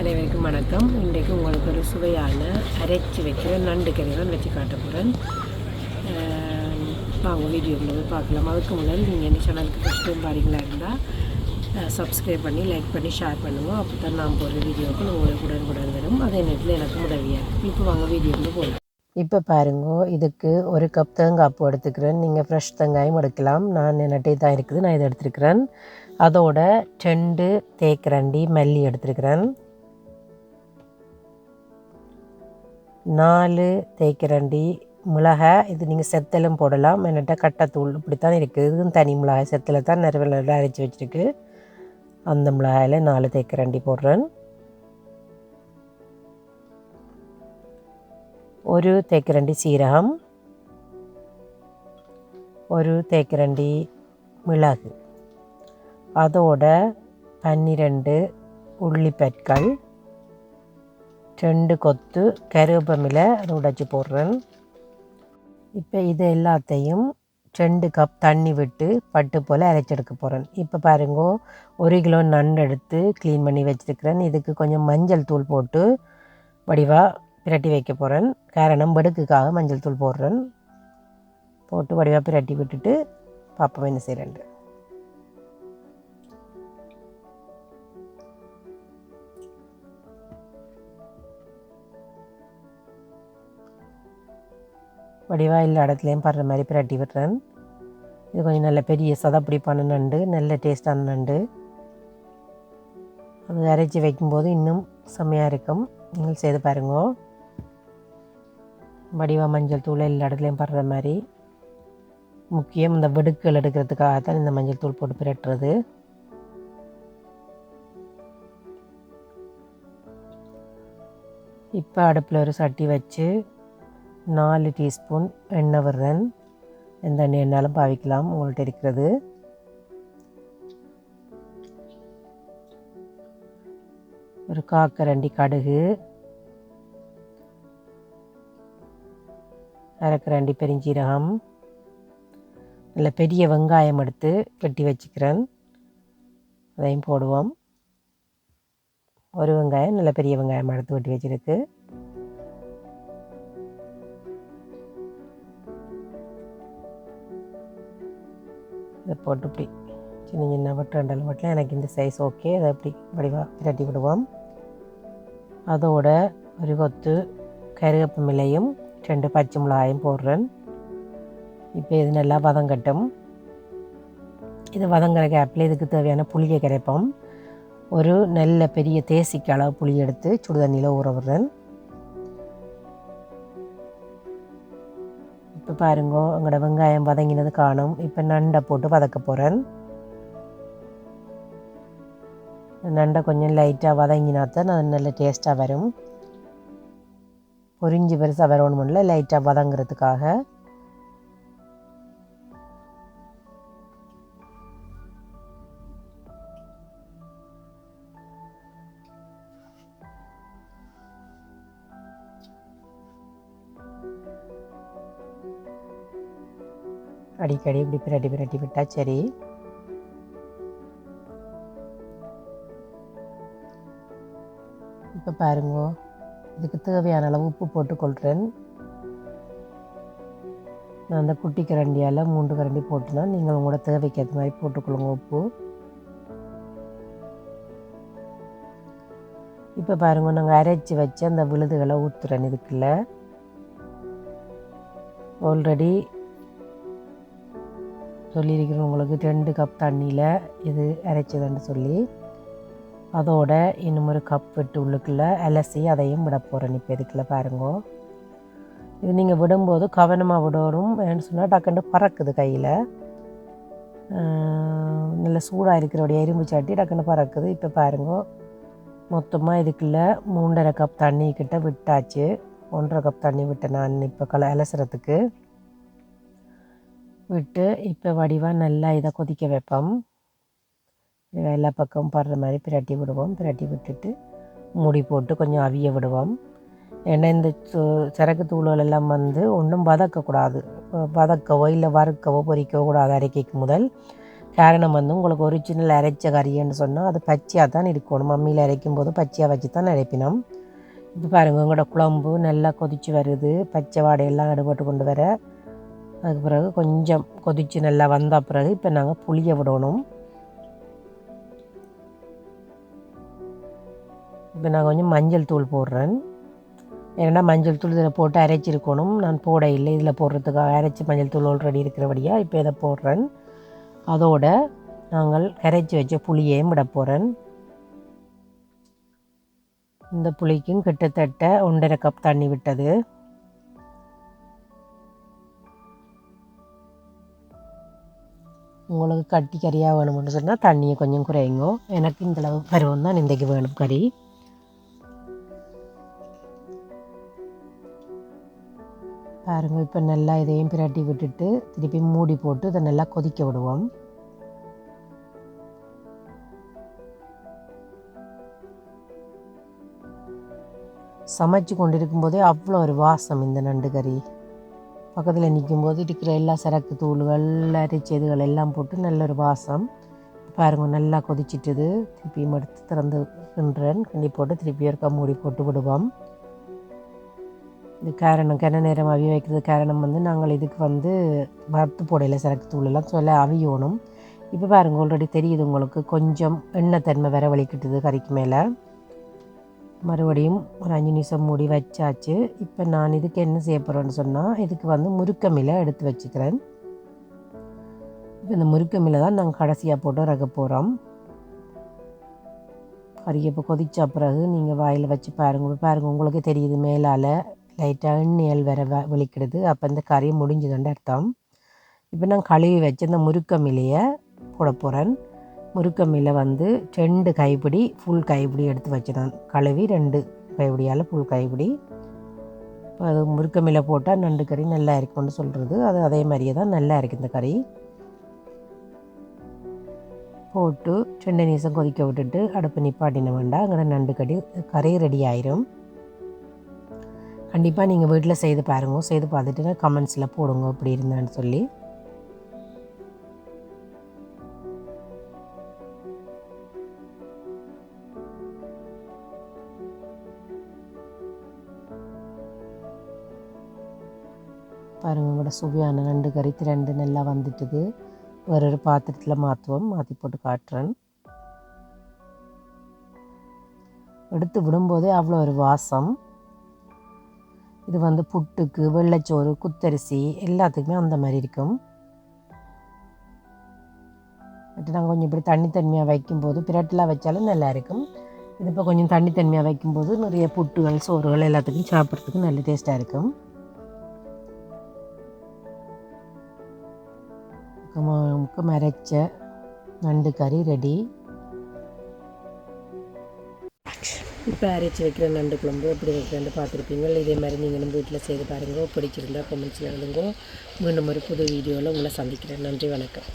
அனைவருக்கும் வணக்கம். இன்றைக்கு உங்களுக்கு ஒரு சுவையான அரைச்சி வைக்கிற நண்டு கறி தான் வச்சு காட்ட போகிறேன் வாங்க வீடியோ போய் பார்க்கலாம். அதுக்கு முன்னாடி நீங்கள் என்ன சேனலுக்கு ஃபஸ்ட் டைம் பாருங்களா இருந்தால் சப்ஸ்கிரைப் பண்ணி லைக் பண்ணி ஷேர் பண்ணுவோம் அப்போ தான் நான் போகிற வீடியோவுக்கு உங்களுக்கு உடனுக்குடன் வரும். அதே நேரத்தில் எனக்கு உதவியாக இருக்கும். இப்போ வாங்க வீடியோக்குள்ள போகலாம் இப்போ பாருங்க இதுக்கு ஒரு கப் தேங்காய்ப்பு எடுத்துக்கிறேன். நீங்கள் ஃப்ரெஷ் தேங்காயும் எடுக்கலாம். நான் என்னட்டே தான் இருக்குது நான் இதை எடுத்துருக்கிறேன். அதோட ரெண்டு தேக்கரண்டி மல்லி எடுத்துருக்கிறேன். நாலு தேய்க்கிறண்டி மிளகாய் இது நீங்கள் செத்தலும் போடலாம். என்னட்ட கட்டத்தூள் இப்படி தான் இருக்குது இதுவும் தனி மிளகாய் செத்தில் தான் நிறைய அரைச்சி வச்சுருக்கு. அந்த மிளகாயில் நாலு தேக்கிரண்டி போடுறேன். ஒரு தேக்கிரண்டி சீரகம். ஒரு தேய்க்கிறண்டி மிளகு. அதோட பன்னிரெண்டு உள்ளிப்பற்கள் ரெண்டு கொத்து கருவேப்பமில அதை உடைச்சி போடுறேன். இப்போ இது எல்லாத்தையும் ரெண்டு கப் தண்ணி விட்டு பட்டு போல் அரைச்செடுக்க போகிறேன் இப்போ பாருங்க ஒரு கிலோ நண்டு எடுத்து க்ளீன் பண்ணி வச்சுருக்கிறேன். இதுக்கு கொஞ்சம் மஞ்சள் தூள் போட்டு வடிவாக பிரட்டி வைக்க போகிறேன் காரணம் படுக்குக்காக மஞ்சள் தூள் போடுறேன். போட்டு வடிவாக பிரட்டி விட்டுட்டு பாப்பா என்ன செய்கிறேன் வடிவாக எல்லா இடத்துலையும் படுற மாதிரி பிரட்டி விட்டுறேன் இது கொஞ்சம் நல்ல பெரிய சதப்பிடிப்பான நண்டு நல்ல டேஸ்டான நண்டு. அது அரைச்சி வைக்கும்போது இன்னும் செம்மையாக இருக்கும். நீங்கள் செய்து பாருங்க. வடிவாக மஞ்சள் தூள் எல்லா இடத்துலையும் படுற மாதிரி. முக்கியம் இந்த வெடுக்கள் எடுக்கிறதுக்காக தான் இந்த மஞ்சள் தூள் போட்டு பிரட்டுறது. இப்போ அடுப்பில் ஒரு சட்டி வச்சு நாலு டீஸ்பூன் எண்ணெய் விடுறேன் எந்த எண்ணெய் எண்ணாலும் பாவிக்கலாம் உங்கள்கிட்ட இருக்கிறது. ஒரு காக்கரண்டி கடுகு. அரைக்கரண்டி பெருஞ்சீரகம். நல்ல பெரிய வெங்காயம் எடுத்து வெட்டி வச்சுக்கிறேன். அதையும் போடுவோம். ஒரு வெங்காயம் நல்ல பெரிய வெங்காயம் எடுத்து வெட்டி வச்சுருக்கு. இதை போட்டு இப்படி சின்ன சின்ன வட்டு ரெண்டல் வட்டில் எனக்கு இந்த சைஸ் ஓகே அதை அப்படி வடிவாக திரட்டி விடுவோம். அதோட ஒரு கொத்து கருவேப்பமிலையும் ரெண்டு பச்சை மிளகாயும் போடுறேன். இப்போ இது நல்லா வதங்கட்டும். இது வதங்கிற கேப்பில் இதுக்கு தேவையான புளியை கரைப்போம். ஒரு நல்ல பெரிய தேசிக்கு அளவு புளி எடுத்து சுடு தண்ணியில் ஊற விடுறேன். பாருங்க எங்களோட வெங்காயம் வதங்கினது காணும். இப்போ நண்டை போட்டு வதக்க போகிறேன் நண்டை கொஞ்சம் லைட்டாக வதங்கினாத்தான் அது நல்ல டேஸ்ட்டாக வரும். பொரிஞ்சு பெருசாக வரணும்ல லைட்டாக வதங்குறதுக்காக. அடிக்கடி இப்படி பிரட்டி பிரட்டி விட்டால் சரி. இப்போ பாருங்க இதுக்கு தேவையான அளவு உப்பு போட்டு கொள்கிறேன் நான் அந்த குட்டி கரண்டியால் மூன்று கரண்டி போட்டுனா நீங்கள் உங்களோட தேவைக்கு ஏற்ற மாதிரி போட்டுக்கொள்ளுங்க உப்பு. இப்போ பாருங்க நாங்கள் அரைச்சி வச்சு அந்த விழுதுகளை ஊற்றுறேன் இதுக்குள்ள. ஆல்ரெடி சொல்லியிருக்கிறேன் உங்களுக்கு. ரெண்டு கப் தண்ணியில் இது அரைச்சதுன்னு சொல்லி. அதோட இன்னும் ஒரு கப் விட்டு உள்ளுக்குள்ளே அலசி அதையும் விட போகிறேன் இப்போ இதுக்குள்ளே பாருங்க. இது நீங்கள் விடும்போது கவனமாக விடணும். ஏன்னு சொன்னால் டக்குன்னு பறக்குது கையில். நல்ல சூடாக இருக்கிறோடைய எறும்பு சாட்டி டக்குன்னு பறக்குது. இப்போ பாருங்க. மொத்தமாக இதுக்குள்ளே மூன்றரை கப் தண்ணி கிட்ட விட்டாச்சு. ஒன்றரை கப் தண்ணி விட்டேன் நான் இப்போ கல அலசுறதுக்கு. விட்டு இப்போ வடிவாக நல்லா இதை கொதிக்க வைப்போம். எல்லா பக்கமும் படுற மாதிரி பிரட்டி விடுவோம். பிரட்டி விட்டுட்டு மூடி போட்டு கொஞ்சம் அவிய விடுவோம். ஏன்னா இந்த சரக்கு தூள்கள் எல்லாம் வந்து ஒன்றும் வதக்கக்கூடாது வதக்கவோ இல்லை வறுக்கவோ பொரிக்கவோ கூடாது அரைக்கைக்கு முதல். காரணம் வந்து உங்களுக்கு ஒரிஜினல் அரைச்ச கறின்னு சொன்னால் அது பச்சையாக தான் இருக்கணும். மம்மியில் அரைக்கும் போது பச்சையாக வச்சு தான் அரைப்பினோம். இப்போ பாருங்கள் உங்களோட குழம்பு நல்லா கொதிச்சு வருது. பச்சை வாடையெல்லாம் எடுபட்டு கொண்டு வர அதுக்கு பிறகு கொஞ்சம் கொதித்து நல்லா வந்த பிறகு இப்போ நாங்கள் புளிய விடணும். இப்போ நான் கொஞ்சம் மஞ்சள் தூள் போடுறேன். ஏன்னா மஞ்சள் தூள் இதில் போட்டு அரைச்சிருக்கணும். நான் போட இல்லை. இதில் போடுறதுக்காக அரைச்சி மஞ்சள் தூள் ஆல்ரெடி இருக்கிறபடியாக இப்போ இதை போடுறேன். அதோட நாங்கள் கரைச்சி வச்ச புளியையும் விட போகிறேன் இந்த புளிக்கும் கிட்டத்தட்ட ஒன்றரை கப் தண்ணி விட்டது. உங்களுக்கு கட்டி கறியாக வேணும்னு சொன்னால் தண்ணியை கொஞ்சம் குறையுங்கோ எனக்கு இந்தளவு பருவம் தான் இன்றைக்கு வேணும் கறி பாருங்க இப்போ நல்லா இதையும் பிரட்டி விட்டுட்டு திருப்பி மூடி போட்டு இதை நல்லா கொதிக்க விடுவோம் சமைச்சு கொண்டிருக்கும் போதே அவ்வளோ ஒரு வாசம் இந்த நண்டு கறி பக்கத்தில் நிற்கும்போது இருக்கிற எல்லா சரக்கு தூள்கள் அரிச்சதுகள் எல்லாம் போட்டு நல்ல ஒரு வாசம். பாருங்க நல்லா கொதிச்சிட்டுது. திருப்பியும் எடுத்து திறந்து கிண்டுறேன். கிண்டி போட்டு திருப்பி ஒருக்கா மூடி போட்டு விடுவோம். இது காரணம் கிண நேரம் அவிய வைக்கிறது காரணம் வந்து நாங்கள் இதுக்கு வந்து வறுத்து போடையில் சரக்கு தூளெல்லாம் சொல்ல அவியணும். இப்போ பாருங்கள் ஆல்ரெடி தெரியுது உங்களுக்கு. கொஞ்சம் எண்ணெய் தன்மை வர வலிக்கிட்டுது கறிக்கு மேலே. மறுபடியும் ஒரு அஞ்சு நிமிஷம் மூடி வச்சாச்சு. இப்போ நான் இதுக்கு என்ன செய்ய போகிறேன்னு சொன்னால் இதுக்கு வந்து முருக்கமில எடுத்து வச்சுக்கிறேன். இப்போ இந்த முருக்கமில தான் நாங்கள் கடைசியாக போட்டு ரக போகிறோம் கறி இப்போ கொதிச்ச பிறகு நீங்கள் வாயில் வச்சு பாருங்க. பாருங்கள் உங்களுக்கு தெரியுது மேலால் லைட்டாக எண்ணெயல் வர வ வெளிக்கிடுது அப்போ இந்த கறி முடிஞ்சதுன்னு அர்த்தம். இப்போ நான் கழுவி வச்சு இந்த முருக்கமிலையை போட போகிறேன் முருக்கமில்லை வந்து ரெண்டு கைப்பிடி ஃபுல் கைப்பிடி எடுத்து வச்சிடணும். கழுவி ரெண்டு கைப்பிடியால் ஃபுல் கைப்பிடி. இப்போ அது முருக்கமில்லை போட்டால் நண்டு கறி நல்லா இருக்கும்னு சொல்கிறது அது அதே மாதிரியே தான் நல்லா இருக்குது இந்த கறி. போட்டு ரெண்டு நீசம் கொதிக்க விட்டுட்டு அடுப்பு நிப்பாட்டின வேண்டாம் அங்கே நண்டு கடி கறி ரெடி ஆயிரும். கண்டிப்பாக நீங்கள் வீட்டில் செய்து பாருங்க. செய்து பார்த்துட்டு கமெண்ட்ஸில் போடுங்க. இப்படி இருந்தான்னு சொல்லி. பாருங்கள் கூட சுவையான ரெண்டு கறி ரெண்டு நல்லா வந்துட்டுது. ஒரு ஒரு பாத்திரத்தில் மாற்றுவோம் மாற்றி போட்டு காட்டுறேன். எடுத்து விடும்போதே அவ்வளோ ஒரு வாசம். இது வந்து புட்டுக்கு வெள்ளைச்சோறு குத்தரிசி எல்லாத்துக்குமே அந்த மாதிரி இருக்கும். பட் நாங்கள் கொஞ்சம் இப்படி தண்ணி தன்மையாக வைக்கும்போது பிரட்டெலாம் வச்சாலும் நல்லா இருக்கும். இது இப்போ கொஞ்சம் தண்ணி தன்மையாக வைக்கும்போது நிறைய புட்டுகள் சோறுகள் எல்லாத்துக்கும் சாப்பிட்றதுக்கு நல்ல டேஸ்ட்டாக இருக்கும். முக்கம் அரைச்ச நண்டு கறி ரெடி இப்போ அரைச்சி வைக்கிற நண்டு குழம்பு எப்படி வைக்கிறேன்னு பார்த்துருப்பீங்க. இதே மாதிரி நீங்களும் வீட்டில் செய்து பாருங்கள் பிடிச்சிருந்தா கொமெண்ட்ஸில் எழுதுங்க. மீண்டும் ஒரு புது வீடியோவில் உங்களை சந்திக்கிறேன். நன்றி வணக்கம்.